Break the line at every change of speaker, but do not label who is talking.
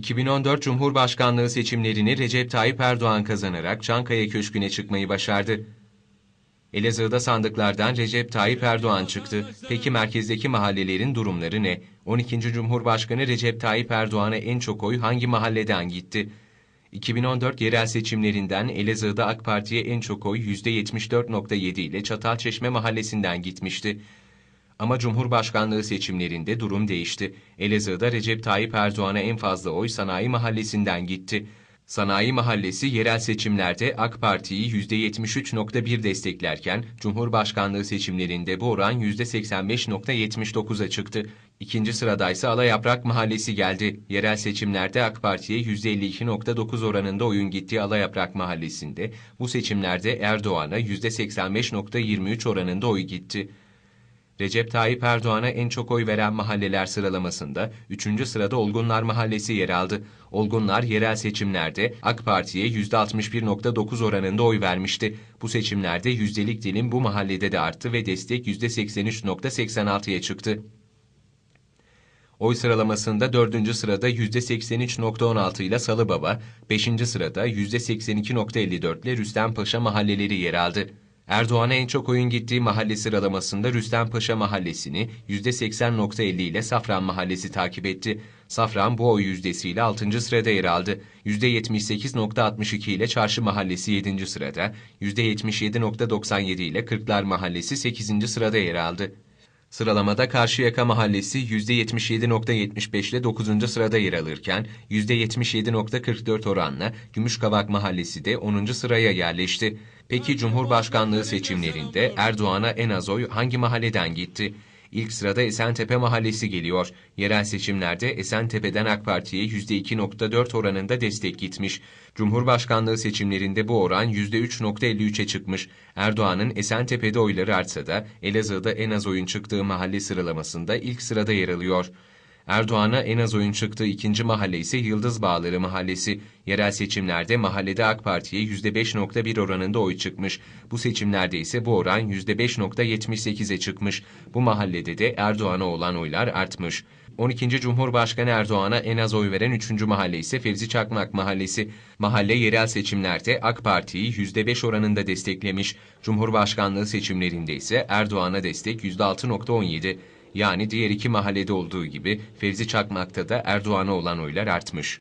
2014 Cumhurbaşkanlığı seçimlerini Recep Tayyip Erdoğan kazanarak Çankaya Köşkü'ne çıkmayı başardı. Elazığ'da sandıklardan Recep Tayyip Erdoğan çıktı. Peki merkezdeki mahallelerin durumları ne? 12. Cumhurbaşkanı Recep Tayyip Erdoğan'a en çok oy hangi mahalleden gitti? 2014 yerel seçimlerinden Elazığ'da AK Parti'ye en çok oy %74.7 ile Çatalçeşme mahallesinden gitmişti. Ama Cumhurbaşkanlığı seçimlerinde durum değişti. Elazığ'da Recep Tayyip Erdoğan'a en fazla oy Sanayi Mahallesi'nden gitti. Sanayi Mahallesi yerel seçimlerde AK Parti'yi %73.1 desteklerken Cumhurbaşkanlığı seçimlerinde bu oran %85.79'a çıktı. İkinci sıradaysa Alayaprak Mahallesi geldi. Yerel seçimlerde AK Parti'ye %52.9 oranında oyun gittiği Alayaprak Mahallesi'nde bu seçimlerde Erdoğan'a %85.23 oranında oy gitti. Recep Tayyip Erdoğan'a en çok oy veren mahalleler sıralamasında 3. sırada Olgunlar Mahallesi yer aldı. Olgunlar yerel seçimlerde AK Parti'ye %61.9 oranında oy vermişti. Bu seçimlerde yüzdelik dilim bu mahallede de arttı ve destek %83.86'ya çıktı. Oy sıralamasında 4. sırada %83.16 ile Salıbaba, 5. sırada %82.54 ile Rüstempaşa mahalleleri yer aldı. Erdoğan'a en çok oyun gittiği mahalle sıralamasında Rüstempaşa Mahallesi'ni %80.50 ile Safran Mahallesi takip etti. Safran bu oy yüzdesiyle 6. sırada yer aldı. %78.62 ile Çarşı Mahallesi 7. sırada, %77.97 ile Kırklar Mahallesi 8. sırada yer aldı. Sıralamada Karşıyaka Mahallesi %77.75 ile 9. sırada yer alırken %77.44 oranla Gümüşkavak Mahallesi de 10. sıraya yerleşti. Peki Cumhurbaşkanlığı seçimlerinde Erdoğan'a en az oy hangi mahalleden gitti? İlk sırada Esentepe Mahallesi geliyor. Yerel seçimlerde Esentepe'den AK Parti'ye %2.4 oranında destek gitmiş. Cumhurbaşkanlığı seçimlerinde bu oran %3.53'e çıkmış. Erdoğan'ın Esentepe'de oyları artsa da Elazığ'da en az oyun çıktığı mahalle sıralamasında ilk sırada yer alıyor. Erdoğan'a en az oyun çıktığı ikinci mahalle ise Yıldız Bağları Mahallesi. Yerel seçimlerde mahallede AK Parti'ye %5.1 oranında oy çıkmış. Bu seçimlerde ise bu oran %5.78'e çıkmış. Bu mahallede de Erdoğan'a olan oylar artmış. 12. Cumhurbaşkanı Erdoğan'a en az oy veren 3. mahalle ise Fevzi Çakmak Mahallesi. Mahalle yerel seçimlerde AK Parti'yi %5 oranında desteklemiş. Cumhurbaşkanlığı seçimlerinde ise Erdoğan'a destek %6.17. Yani diğer iki mahallede olduğu gibi Fevzi Çakmak'ta da Erdoğan'a olan oylar artmış.